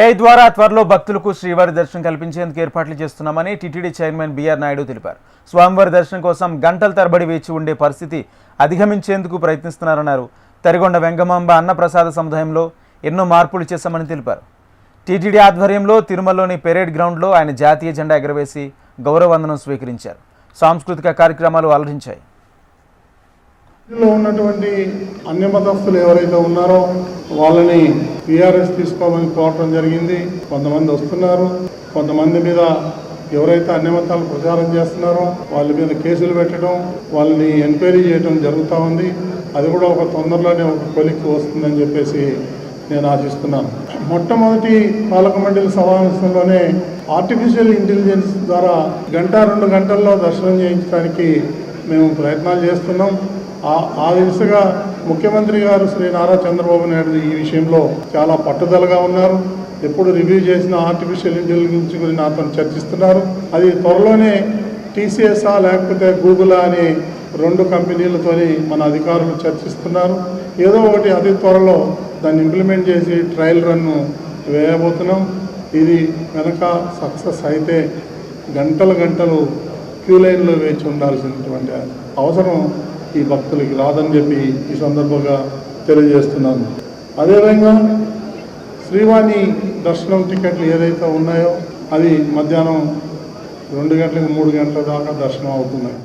AI ద్వారా త్వరలో భక్తులకు శ్రీవారి దర్శనం కల్పించేందుకు ఏర్పాట్లు చేస్తున్నామని టీటీడీ చైర్మన్ బీఆర్ నాయుడు తెలిపారు. స్వామివారి దర్శనం కోసం గంటల తరబడి వేచి ఉండే పరిస్థితి అధిగమించేందుకు ప్రయత్నిస్తున్నారన్నారు. తరిగొండ వెంగమాంబ అన్నప్రసాద సముదాయంలో ఎన్నో మార్పులు చేశామని తెలిపారు. టీటీడీ ఆధ్వర్యంలో తిరుమలలోని పెరేడ్ గ్రౌండ్లో ఆయన జాతీయ జెండా ఎగరవేసి గౌరవవందనం స్వీకరించారు. సాంస్కృతిక కార్యక్రమాలు అలరించాయి. ఉన్నటువంటి అన్య మతస్థులు ఎవరైతే ఉన్నారో వాళ్ళని టీఆర్ఎస్ తీసుకోమని కోరటం జరిగింది. కొంతమంది వస్తున్నారు. కొంతమంది మీద ఎవరైతే అన్యమతాలు ప్రచారం చేస్తున్నారో వాళ్ళ మీద కేసులు పెట్టడం వాళ్ళని ఎంక్వైరీ చేయడం జరుగుతూ ఉంది. అది కూడా ఒక తొందరలోనే ఒక కొలిక్కి వస్తుందని చెప్పేసి నేను ఆశిస్తున్నాను. మొట్టమొదటి పాలక మండలి సమావేశంలోనే ఆర్టిఫిషియల్ ఇంటెలిజెన్స్ ద్వారా గంట రెండు గంటల్లో దర్శనం చేయించడానికి మేము ప్రయత్నాలు చేస్తున్నాం. ఆ- దిశగా ముఖ్యమంత్రి గారు శ్రీ నారా చంద్రబాబు నాయుడు ఈ విషయంలో చాలా పట్టుదలగా ఉన్నారు. ఎప్పుడు రివ్యూ చేసిన ఆర్టిఫిషియల్ ఇంటెలిజెన్స్ గురించి నాతో చర్చిస్తున్నారు. అది త్వరలోనే టీసీఎస్ఆ లేకపోతే గూగుల్ అనే రెండు కంపెనీలతోని మన అధికారులు చర్చిస్తున్నారు. ఏదో ఒకటి అతి త్వరలో దాన్ని ఇంప్లిమెంట్ చేసి ట్రయల్ రన్ను వేయబోతున్నాం. ఇది వెనక సక్సెస్ అయితే గంటలు గంటలు క్యూ లైన్లో వేచి ఉండాల్సినటువంటి అవసరం ఈ భక్తులకి రాదని చెప్పి ఈ సందర్భంగా తెలియజేస్తున్నాను. అదేవిధంగా శ్రీవాణి దర్శనం టికెట్లు ఏదైతే ఉన్నాయో అది మధ్యాహ్నం రెండు గంటలకు మూడు గంటల దాకా దర్శనం అవుతున్నాయి.